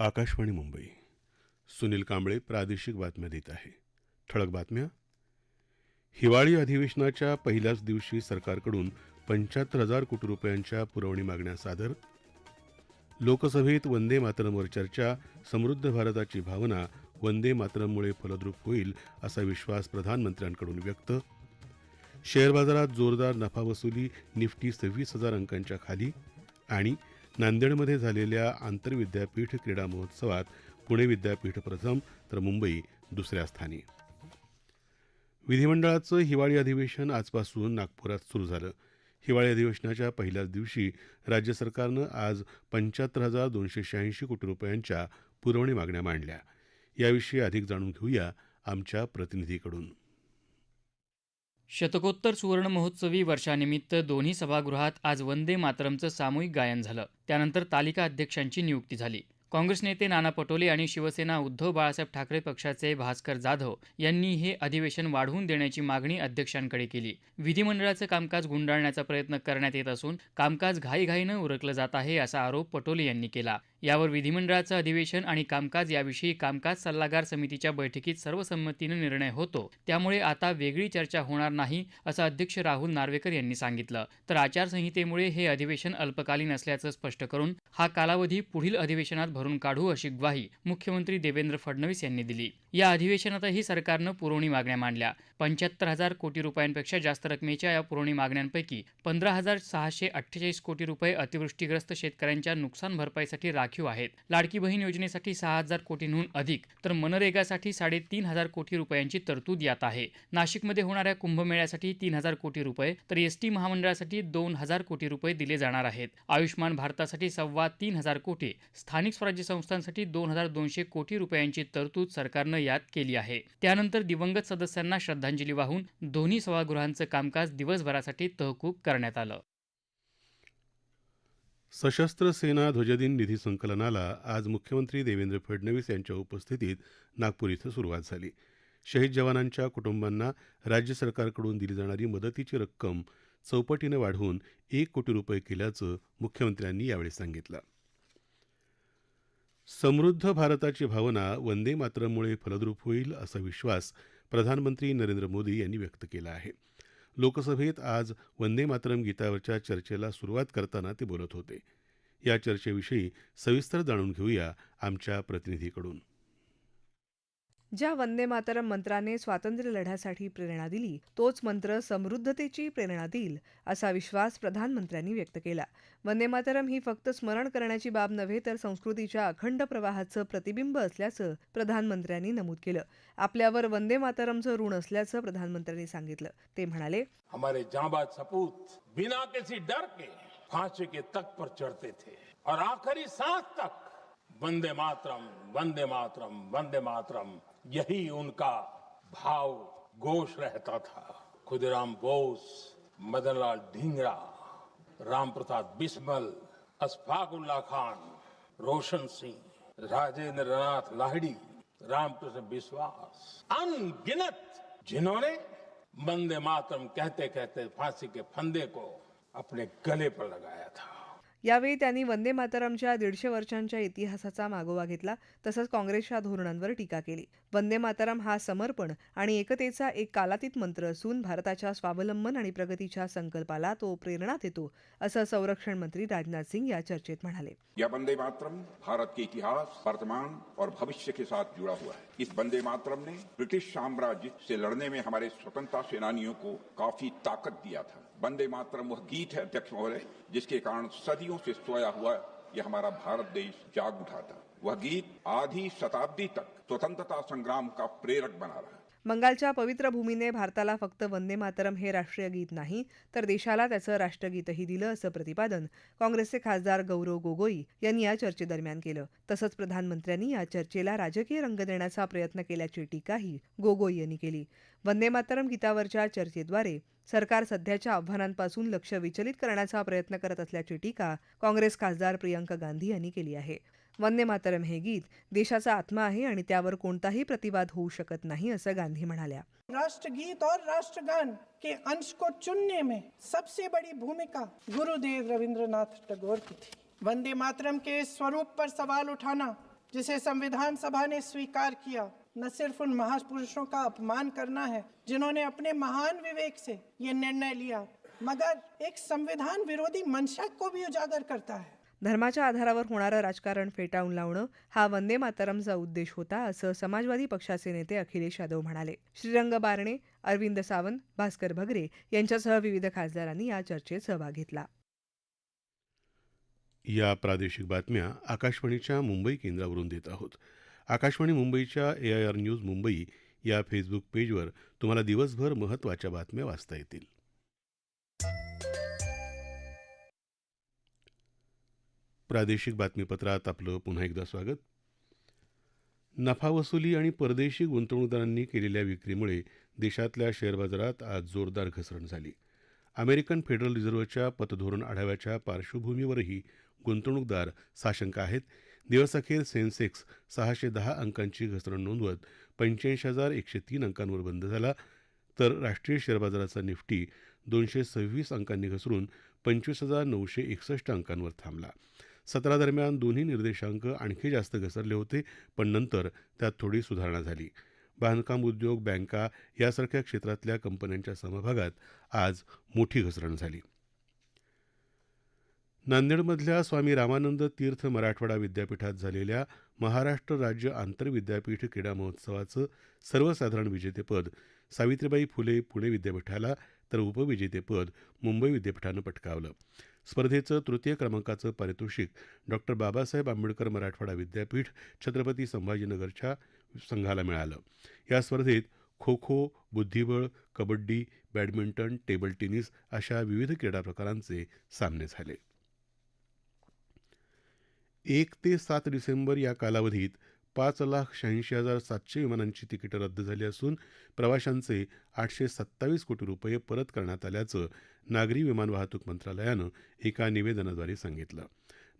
आकाशवाणी मुंबई. सुनील कांबळे प्रादेशिक बातम्या देत आहे. ठळक बातम्या. हिवाळी अधिवेशनाच्या पहिल्याच दिवशी सरकारकडून पंच्याहत्तर हजार कोटी रुपयांच्या पुरवणी मागण्या सादर. लोकसभेत वंदे मातरमवर चर्चा समृद्ध भारताची भावना वंदे मातरममुळे फलद्रूप होईल असा विश्वास प्रधानमंत्र्यांकडून व्यक्त. शेअर बाजारात जोरदार नफा वसुली निफ्टी सव्वीस हजार अंकांच्या खाली आणि नांदेडमध्ये झालेल्या आंतरविद्यापीठ क्रीडा महोत्सवात पुणे विद्यापीठ प्रथम तर मुंबई दुसऱ्या स्थानी. विधिमंडळाचं हिवाळी अधिवेशन आजपासून नागपुरात सुरू झालं. हिवाळी अधिवेशनाच्या पहिल्याच दिवशी राज्य सरकारनं आज पंच्याहत्तर हजार दोनशे शहाऐंशी कोटी रुपयांच्या पुरवणी मागण्या मांडल्या. याविषयी अधिक जाणून घेऊया आमच्या प्रतिनिधीकडून. शतकोत्तर सुवर्ण महोत्सवी वर्षानिमित्त दोन्ही सभागृहात आज वंदे मातरमचं सामूहिक गायन झालं. त्यानंतर तालिका अध्यक्षांची नियुक्ती झाली. काँग्रेस नेते नाना पटोले आणि शिवसेना उद्धव बाळासाहेब ठाकरे पक्षाचे भास्कर जाधव यांनी हे अधिवेशन वाढवून देण्याची मागणी अध्यक्षांकडे केली. विधिमंडळाचं कामकाज गुंडाळण्याचा प्रयत्न करण्यात येत असून कामकाज घाईघाईनं उरकलं जात आहे असा आरोप पटोले यांनी केला. यावर विधिमंडळाचं अधिवेशन आणि कामकाज याविषयी कामकाज सल्लागार समितीच्या बैठकीत सर्वसंमतीनं निर्णय होतो. त्यामुळे आता वेगळी चर्चा होणार नाही असं अध्यक्ष राहुल नार्वेकर यांनी सांगितलं. तर आचारसंहितेमुळे हे अधिवेशन अल्पकालीन असल्याचं स्पष्ट करून हा कालावधी पुढील अधिवेशनात भरून काढू अशी ग्वाही मुख्यमंत्री देवेंद्र फडणवीस यांनी दिली. या अधिवेशनातही सरकारनं पुरवणी मागण्या मांडल्या. पंच्याहत्तर हजार कोटी रुपयांपेक्षा जास्त रकमेच्या या पुरवणी मागण्यांपैकी पंधरा हजार सहाशे अठ्ठेचाळीस कोटी रुपये अतिवृष्टीग्रस्त शेतकऱ्यांच्या नुकसान भरपाईसाठी राखीव आहेत. लाडकी बहीण योजनेसाठी सहा हजार कोटींहून अधिक तर मनरेगासाठी साडेतीन हजार कोटी रुपयांची तरतूद यात आहे. नाशिकमध्ये होणाऱ्या कुंभमेळ्यासाठी तीन हजार कोटी रुपये तर एसटी महामंडळासाठी दोन हजार कोटी रुपये दिले जाणार आहेत. आयुष्मान भारतासाठी सव्वा तीन हजार कोटी स्थानिक स्वराज्य संस्थांसाठी दोन हजार दोनशे कोटी रुपयांची तरतूद सरकारनं यात केली आहे. त्यानंतर दिवंगत सदस्यांना श्रद्धांजली वाहून दोन्ही सभागृहांचं कामकाज दिवसभरासाठी तहकूब करण्यात आलं. सशस्त्र सेना ध्वजदिन निधी संकलनाला आज मुख्यमंत्री देवेंद्र फडणवीस यांच्या उपस्थितीत नागपूर इथं सुरुवात झाली. शहीद जवानांच्या कुटुंबांना राज्य सरकारकडून दिली जाणारी मदतीची रक्कम चौपटीनं वाढवून एक कोटी रुपये केल्याचं मुख्यमंत्र्यांनी यावेळी सांगितलं. समृद्ध भारताची भावना वंदे मातरममुळे फलद्रूप होईल असा विश्वास प्रधानमंत्री नरेंद्र मोदी यांनी व्यक्त केला आहे. लोकसभेत आज वंदे मातरम गीतावरच्या चर्चेला सुरुवात करताना ते बोलत होते. या चर्चेविषयी सविस्तर जाणून घेऊया आमच्या प्रतिनिधीकडून. ज्या वंदे मातरम मंत्राने स्वातंत्र्य लढ्यासाठी प्रेरणा दिली तोच मंत्र समृद्धतेची प्रेरणा देईल असा विश्वास प्रधानमंत्र्यांनी व्यक्त केला. वंदे मातरम ही फक्त स्मरण करण्याची बाब नव्हे तर संस्कृतीच्या अखंड प्रवाहाचं प्रतिबिंब असल्याचं प्रधानमंत्र्यांनी नमूद केलं. आपल्यावर वंदे मातरमचं ऋण असल्याचं प्रधानमंत्र्यांनी सांगितलं. ते म्हणाले हमारे जांबाज सपूत बिना किसी डर के फांसी के तक पर चढ़ते थे और आखिरी सांस तक वंदे मातरम वंदे मातरम वंदे मातरम यही उनका भाव घोष रहता था। खुदीराम बोस, मदनलाल ढींगरा राम प्रसाद बिस्मल अशफाकुल्ला खान, रोशन सिंह, राजेंद्र नाथ लाहिड़ी, रामकृष्ण विश्वास अनगिनत जिन्होंने वंदे मातरम कहते कहते फांसी के फंदे को अपने गले पर लगाया था। यावेळी त्यांनी वंदे मातरमच्या दीडशे वर्षांच्या इतिहासाचा मागोवा घेतला तसंच काँग्रेसच्या धोरणांवर टीका केली. वंदे मातरम हा समर्पण आणि एकतेचा एक कालातीत मंत्र असून भारताच्या स्वावलंबन आणि प्रगतीच्या संकल्पाला तो प्रेरणा देतो असं संरक्षण मंत्री राजनाथ सिंग या चर्चेत म्हणाले. या वंदे मातरम भारत के इतिहास वर्तमान और भविष्य के साथ जुड़ा हुआ है। इस वंदे मातरम ने ब्रिटिश साम्राज्य से लड़ने में हमारे स्वतंत्रता सेनानियों को काफी ताकत दिया था। वंदे मातरम वह गीत है अध्यक्ष महोदय, जिसके कारण सदियों से सोया हुआ यह हमारा भारत देश जाग उठा था। वह गीत आधी शताब्दी तक स्वतंत्रता संग्राम का प्रेरक बना रहा बंगालच्या पवित्र भूमीने भारताला फक्त वंदे मातरम हे राष्ट्रीय गीत नाही तर देशाला त्याचं राष्ट्रगीतही दिलं असं प्रतिपादन काँग्रेसचे खासदार गौरव गोगोई यांनी या चर्चेदरम्यान केलं. तसंच प्रधानमंत्र्यांनी या चर्चेला राजकीय रंग देण्याचा प्रयत्न केल्याची टीकाही गोगोई यांनी केली. वंदे मातरम गीतावरच्या चर्चेद्वारे सरकार सध्याच्या आव्हानांपासून लक्ष विचलित करण्याचा प्रयत्न करत असल्याची टीका काँग्रेस खासदार प्रियंका गांधी यांनी केली आहे. वंदे मातरम हे गीत. देशाचा आत्मा आहे आणि त्यावर कोणताही प्रतिवाद होऊ शकत नाही, असं गांधी म्हणाल्या. राष्ट्रगीत और राष्ट्रगान के अंश को चुनने में सबसे बड़ी भूमिका गुरुदेव रविंद्रनाथ टैगोर की थी। वंदे मातरम के स्वरूप पर सवाल उठाना, जिसे संविधान सभा ने स्वीकार किया, न सिर्फ़ उन महापुरुषों का अपमान करना है, जिन्होंने अपने महान विवेक से ये निर्णय लिया, मगर एक संविधान विरोधी मंशा को भी उजागर करता है। धर्माच्या आधारावर होणारं राजकारण फेटाळून लावणं हा वंदे मातरमचा उद्देश होता असं समाजवादी पक्षाचे नेते अखिलेश यादव म्हणाले. श्रीरंग बारणे अरविंद सावंत भास्कर भगरे यांच्यासह विविध खासदारांनी या चर्चेत सहभाग घेतला. या प्रादेशिक बातम्या आकाशवाणीच्या मुंबई केंद्रावरून देत आहोत. आकाशवाणी मुंबईच्या A I R news Mumbai या फेसबुक पेजवर तुम्हाला दिवसभर महत्त्वाच्या बातम्या वाचता येतील. प्रादेशिक बातमीपत्रात आपलं पुन्हा एकदा स्वागत. नफा वसुली आणि परदेशी गुंतवणूकदारांनी केलेल्या विक्रीमुळे देशातल्या शेअर बाजारात आज जोरदार घसरण झाली. अमेरिकन फेडरल रिझर्व्हच्या पतधोरण आढाव्याच्या पार्श्वभूमीवरही गुंतवणूकदार साशंक आहेत. दिवसअखेर सेन्सेक्स सहाशे दहा अंकांची घसरण नोंदवत पंच्याऐंशी हजार एकशे तीन अंकांवर बंद झाला. तर राष्ट्रीय शेअर बाजाराचा निफ्टी दोनशे सव्वीस अंकांनी घसरून पंचवीस हजार नऊशे एकसष्ट अंकांवर थांबला. सतरा दरम्यान दोन्ही निर्देशांक आणखी जास्त घसरले होते पण नंतर त्यात थोडी सुधारणा झाली. बांधकाम उद्योग बँका यासारख्या क्षेत्रातल्या कंपन्यांच्या समभागात आज मोठी घसरण झाली. नांदेडमधल्या स्वामी रामानंद तीर्थ मराठवाडा विद्यापीठात झालेल्या महाराष्ट्र राज्य आंतरविद्यापीठ क्रीडा महोत्सवाचं सर्वसाधारण विजेतेपद सावित्रीबाई फुले पुणे विद्यापीठाला तर उपविजेतेपद मुंबई विद्यापीठानं पटकावलं. स्पर्धेचं तृतीय क्रमांकाचं पारितोषिक डॉक्टर बाबासाहेब आंबेडकर मराठवाडा विद्यापीठ छत्रपती संभाजीनगरच्या संघाला मिळालं. या स्पर्धेत खो खो बुद्धिबळ कबड्डी बॅडमिंटन टेबल टेनिस अशा विविध क्रीडा प्रकारांचे सामने झाले. एक ते सात डिसेंबर या कालावधीत पाच लाख शहाऐंशी हजार सातशे विमानांची तिकीटं रद्द झाली असून प्रवाशांचे आठशे सत्तावीस कोटी रुपये परत करण्यात आल्याचं नागरी विमान वाहतूक मंत्रालयानं एका निवेदनाद्वारे सांगितलं.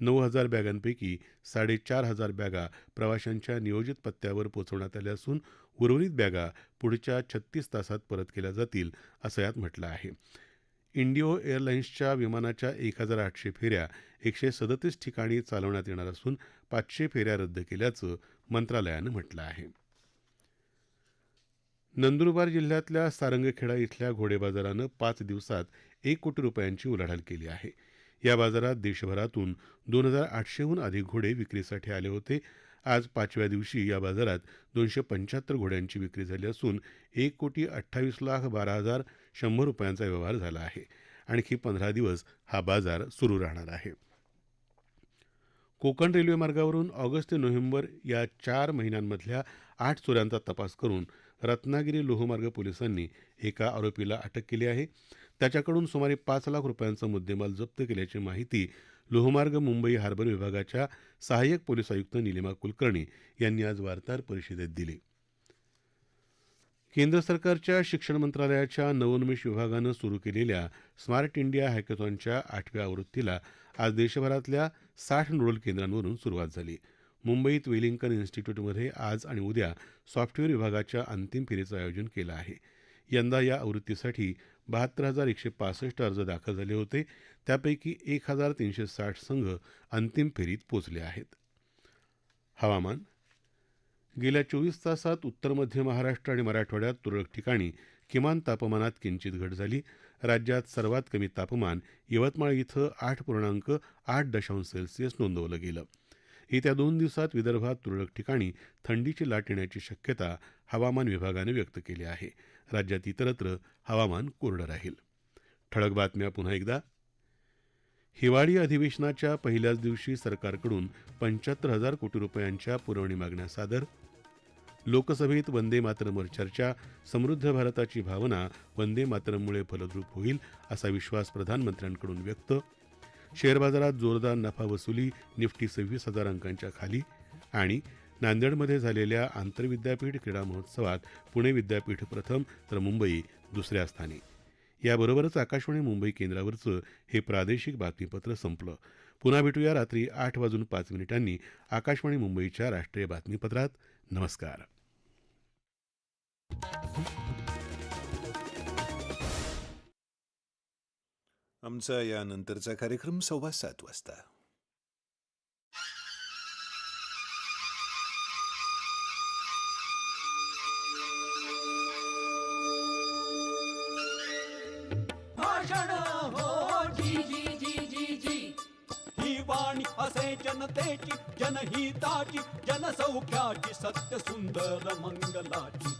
नऊ हजार बॅगांपैकी साडेचार हजार बॅगा प्रवाशांच्या नियोजित पत्त्यावर पोचवण्यात आल्या असून उर्वरित बॅगा पुढच्या छत्तीस तासात परत केल्या जातील असं यात म्हटलं आहे. इंडिओ एअरलाईन्सच्या विमानाच्या एक हजार आठशे फेऱ्या एकशे सदतीस ठिकाणी चालवण्यात येणार असून पाचशे फेऱ्या रद्द केल्याचं मंत्रालयानं म्हटलं आहे. नंदुरबार जिल्ह्यातल्या सारंगखेडा इथल्या घोडे बाजारानं पाच दिवसात एक कोटी रुपयांची उलाढाल केली आहे. या बाजारात देशभरातून दोन हजार आठशेहून अधिक घोडे विक्रीसाठी आले होते. आज पाचव्या दिवशी या बाजारात दोनशे पंच्याहत्तर घोड्यांची विक्री झाली असून एक कोटी अठ्ठावीस लाख बारा हजार शंभर रुपयांचा व्यवहार झाला आहे. आणखी पंधरा दिवस हा बाजार सुरू राहणार आहे. कोकण रेल्वे मार्गावरून ऑगस्ट ते नोव्हेंबर या चार महिन्यांमधल्या आठ चोऱ्यांचा तपास करून रत्नागिरी लोहमार्ग पोलिसांनी एका आरोपीला अटक केली आहे. त्याच्याकडून सुमारे पाच लाख रुपयांचा मुद्देमाल जप्त केल्याची माहिती लोहमार्ग मुंबई हार्बर विभागाच्या सहाय्यक पोलीस आयुक्त निलिमा कुलकर्णी यांनी आज वार्ताहर परिषदेत दिली. केंद्र सरकारच्या शिक्षण मंत्रालयाच्या नवोन्मेष विभागानं सुरू केलेल्या स्मार्ट इंडिया हॅकेथॉनच्या आठव्या आवृत्तीला आज देशभरातल्या साठ नोडल केंद्रांवरून सुरुवात झाली. मुंबईत वेलिंग्टन इन्स्टिट्यूटमध्ये आज आणि उद्या सॉफ्टवेअर विभागाच्या अंतिम फेरीचं आयोजन केलं आहे. यंदा या आवृत्तीसाठी बहात्तर हजार एकशे पासष्ट अर्ज दाखल झाले होते. त्यापैकी एक हजार तीनशे साठ संघ अंतिम फेरीत पोचले आहेत. हवामान. गेल्या चोवीस तासात उत्तर मध्य महाराष्ट्र आणि मराठवाड्यात तुरळक ठिकाणी किमान तापमानात किंचित घट झाली. राज्यात सर्वात कमी तापमान यवतमाळ इथं आठ पूर्णांक आठ दशांश सेल्सिअस नोंदवलं गेलं. येत्या दोन दिवसात विदर्भात तुरळक ठिकाणी थंडीची लाट येण्याची शक्यता हवामान विभागानं व्यक्त केली आहे. राज्यात इतरत्र हवामान कोरडं राहील. ठळक बातम्या पुन्हा एकदा. हिवाळी अधिवेशनाच्या पहिल्याच दिवशी सरकारकडून पंच्याहत्तर हजार कोटी रुपयांच्या पुरवणी मागण्या सादर. लोकसभेत वंदे मातरमवर चर्चा समृद्ध भारताची भावना वंदे मातरममुळे फलद्रूप होईल असा विश्वास प्रधानमंत्र्यांकडून व्यक्त शेअर बाजारात जोरदार नफा वसुली निफ्टी सव्वीस हजार अंकांच्या खाली आणि नांदेडमध्ये झालेल्या आंतरविद्यापीठ क्रीडा महोत्सवात पुणे विद्यापीठ प्रथम तर मुंबई दुसऱ्या स्थानी. याबरोबरच आकाशवाणी मुंबई केंद्रावरचं हे प्रादेशिक बातमीपत्र संपलं. पुन्हा भेटूया रात्री आठ वाजून पाच मिनिटांनी आकाशवाणी मुंबईच्या राष्ट्रीय बातमीपत्रात. नमस्कार. आमचा यानंतरचा कार्यक्रम सव्वा सात वाजता. हो, असे जनतेची जनहिताची जनसौख्याची सत्य सुंदर मंगलाची.